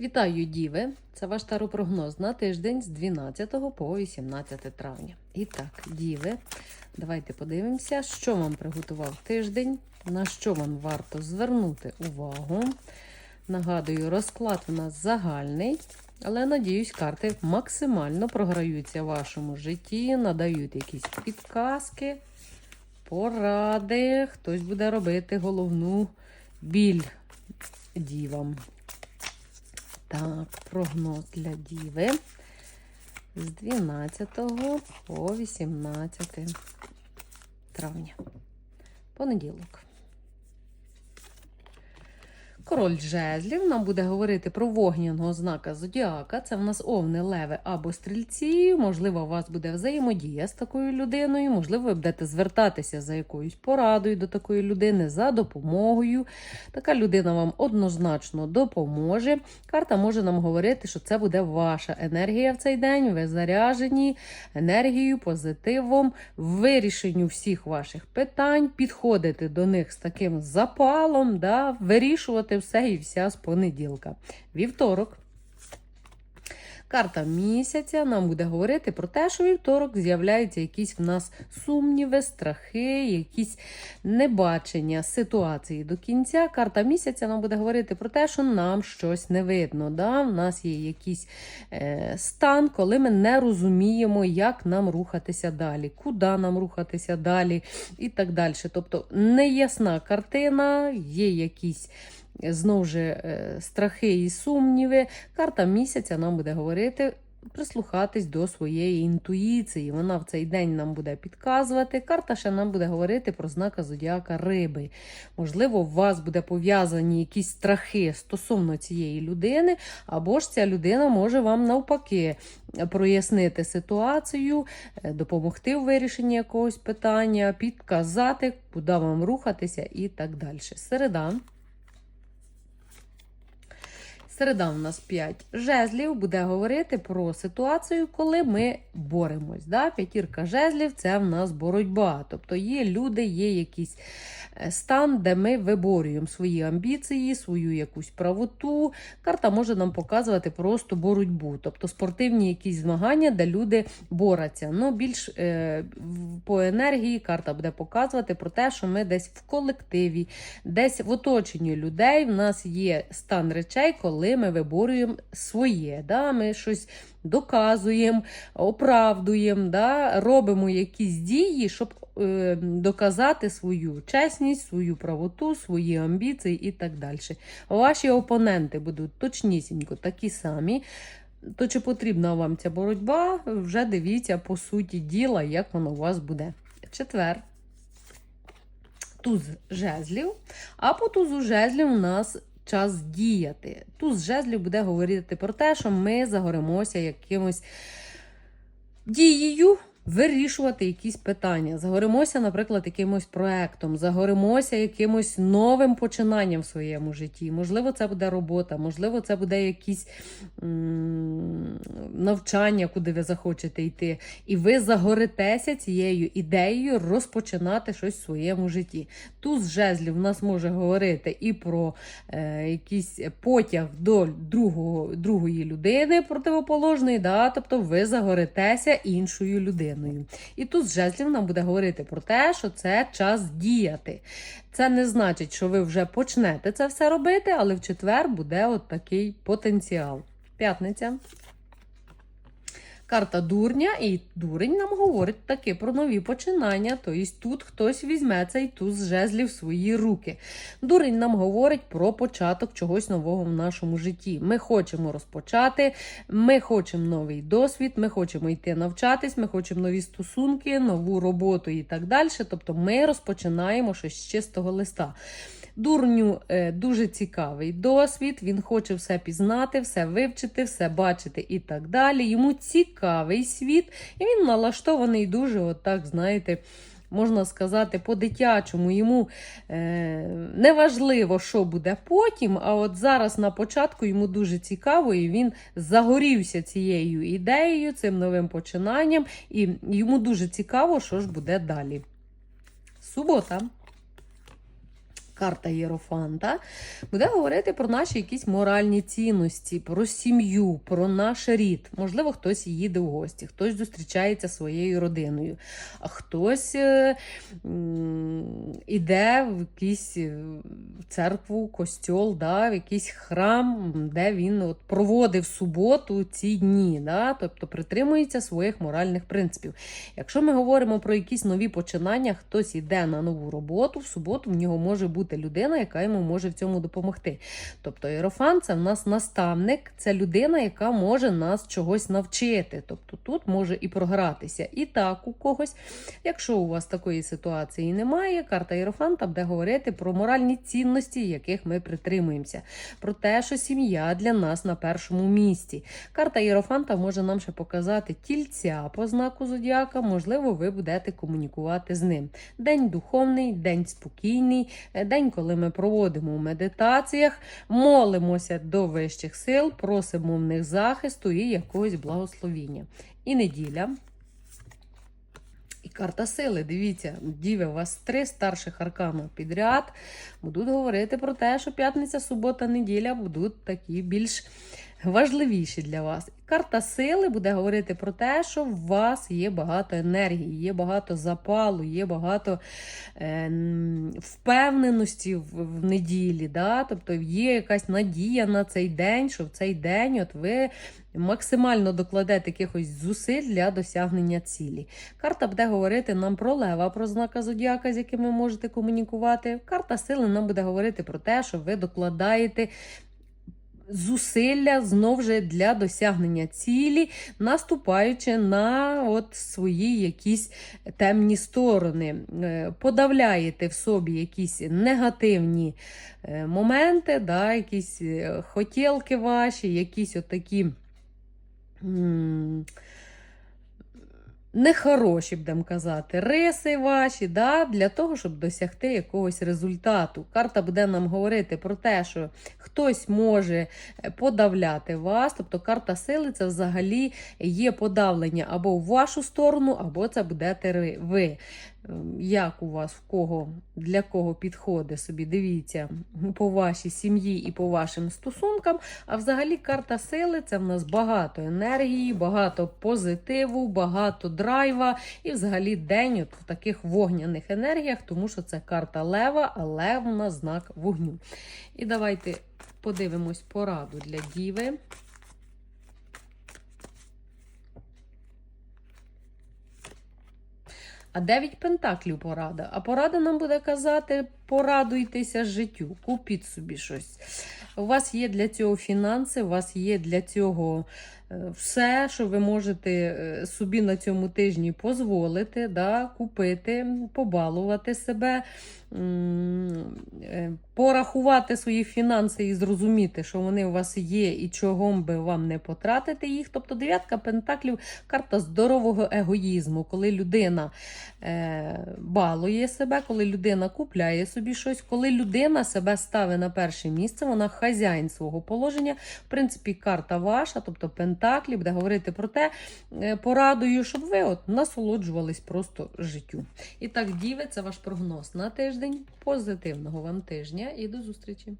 Вітаю, Діви! Це ваш таропрогноз на тиждень з 12 по 18 травня. І так, Діви, давайте подивимося, що вам приготував тиждень, на що вам варто звернути увагу. Нагадую, розклад у нас загальний, але надіюсь, карти максимально програються в вашому житті, надають якісь підказки, поради. Хтось буде робити головну біль дівам. Так, прогноз для Діви з 12 по 18 травня. Понеділок. Король жезлів нам буде говорити про вогняного знака зодіака. Це в нас овни, леви або стрільці. Можливо, у вас буде взаємодія з такою людиною. Можливо, ви будете звертатися за якоюсь порадою до такої людини, за допомогою. Така людина вам однозначно допоможе. Карта може нам говорити, що це буде ваша енергія в цей день. Ви заряжені енергією, позитивом, вирішенню всіх ваших питань, підходити до них з таким запалом, да, вирішувати все і вся з понеділка. Вівторок. Карта місяця нам буде говорити про те, що вівторок з'являються якісь в нас сумніви, страхи, якісь небачення ситуації до кінця. Карта місяця нам буде говорити про те, що нам щось не видно. Да? У нас є якийсь е, стан, коли ми не розуміємо, як нам рухатися далі, куди нам рухатися далі і так далі. Тобто неясна картина, є якісь. Знову ж е, страхи і сумніви. Карта місяця нам буде говорити. Прислухатись до своєї інтуїції. Вона в цей день нам буде підказувати. Карта ще нам буде говорити про знака зодіака риби. Можливо, у вас буде пов'язані якісь страхи стосовно цієї людини, або ж ця людина може вам навпаки прояснити ситуацію, е, допомогти у вирішенні якогось питання, підказати, куди вам рухатися і так далі. Середа. Середа у нас 5 жезлів буде говорити про ситуацію, коли ми боремось. Да? П'ятірка жезлів це в нас боротьба. Тобто є люди, є якийсь е, стан, де ми виборюємо свої амбіції, свою якусь правоту. Карта може нам показувати просто боротьбу, тобто спортивні якісь змагання, де люди борються. Ну, більш е, по енергії карта буде показувати про те, що ми десь в колективі, десь в оточенні людей. В нас є стан речей, коли ми виборюємо своє. Да? Ми щось доказуємо, оправдуємо, да? робимо якісь дії, щоб е, доказати свою чесність, свою правоту, свої амбіції і так далі. Ваші опоненти будуть точнісінько такі самі. То чи потрібна вам ця боротьба, вже дивіться по суті діла, як воно у вас буде. Четвер. Туз жезлів. А по тузу жезлів у нас час діяти. Туз жезлів буде говорити про те, що ми загоримося якимось дією. Вирішувати якісь питання. Загоримося, наприклад, якимось проектом, загоримося якимось новим починанням в своєму житті. Можливо, це буде робота, можливо, це буде якісь навчання, куди ви захочете йти. І ви загоритеся цією ідеєю розпочинати щось в своєму житті. Туз жезлів в нас може говорити і про е, якийсь потяг до другого, другої людини противоположної, да? тобто ви загоритеся іншою людиною. І тут з жезлів нам буде говорити про те, що це час діяти. Це не значить, що ви вже почнете це все робити, але в четвер буде от такий потенціал. П'ятниця. Карта дурня, і дурень нам говорить таки про нові починання. Тобто тут хтось візьме цей туз жезлів в свої руки. Дурень нам говорить про початок чогось нового в нашому житті. Ми хочемо розпочати, ми хочемо новий досвід, ми хочемо йти навчатись, ми хочемо нові стосунки, нову роботу і так далі. Тобто ми розпочинаємо щось з чистого листа. Дурню е, дуже цікавий досвід, він хоче все пізнати, все вивчити, все бачити і так далі. Йому цікавий світ, і він налаштований дуже, отак, знаєте, можна сказати, по-дитячому. Йому е, не важливо, що буде потім, а от зараз на початку йому дуже цікаво, і він загорівся цією ідеєю, цим новим починанням, і йому дуже цікаво, що ж буде далі. Субота. Карта Єрофанта буде говорити про наші якісь моральні цінності, про сім'ю, про наш рід. Можливо, хтось їде в гості, хтось зустрічається своєю родиною, а хтось е, іде в якийсь е, церкву, костьол, да, в якийсь храм, де він от проводив суботу ці дні, да, тобто притримується своїх моральних принципів. Якщо ми говоримо про якісь нові починання, хтось іде на нову роботу, в суботу в нього може бути людина, яка йому може в цьому допомогти. Тобто Єрофан це в нас наставник, це людина, яка може нас чогось навчити. Тобто тут може і програтися. І так у когось, якщо у вас такої ситуації немає, карта Єрофанта буде говорити про моральні цінності, яких ми притримуємося, про те, що сім'я для нас на першому місці. Карта Єрофанта може нам ще показати тільця по знаку зодіака. Можливо, ви будете комунікувати з ним. День духовний, день спокійний, е, день, коли ми проводимо у медитаціях, молимося до вищих сил, просимо в них захисту і якогось благословіння. І неділя. І карта сили. Дивіться, діви, у вас три старших аркана підряд. Будуть говорити про те, що п'ятниця, субота, неділя будуть такі більш важливіші для вас. Карта сили буде говорити про те, що в вас є багато енергії, є багато запалу, є багато е, впевненості в, в неділі. Да? Тобто є якась надія на цей день, що в цей день от ви максимально докладете якихось зусиль для досягнення цілі. Карта буде говорити нам про лева, про знака зодіака, з яким ви можете комунікувати. Карта сили нам буде говорити про те, що ви докладаєте зусилля знов же для досягнення цілі, наступаючи на от свої якісь темні сторони. Е, Подавляєте в собі якісь негативні е, моменти, да, якісь е, хотілки ваші, якісь отакі. м, Нехороші, будемо казати, риси ваші, да, для того, щоб досягти якогось результату. Карта буде нам говорити про те, що хтось може е, подавляти вас. Тобто карта сили це взагалі є подавлення або в вашу сторону, або це будете ви. Ем, Як у вас, в кого, для кого підходить собі, дивіться, по вашій сім'ї і по вашим стосункам. А взагалі карта сили це в нас багато енергії, багато позитиву, багато драйва. І взагалі день от в таких вогняних енергіях, тому що це карта лева, а лев у нас знак вогню. І давайте подивимось пораду для діви. А 9 пентаклів порада. А порада нам буде казати: порадуйтеся життю, купіть собі щось. У вас є для цього фінанси, у вас є для цього е, все, що ви можете е, собі на цьому тижні дозволити, да, купити, побалувати себе, е, порахувати свої фінанси і зрозуміти, що вони у вас є і чого би вам не потратити їх. Тобто дев'ятка пентаклів карта здорового егоїзму, коли людина е, балує себе, коли людина купляє собі щось, коли людина себе ставить на перше місце, вона хазяїн свого положення. В принципі, карта ваша, тобто Пентаклі, буде говорити про те, е, порадую, щоб ви от насолоджувались просто життю. І так, діви, це ваш прогноз на тиждень. Позитивного вам тижня і до зустрічі!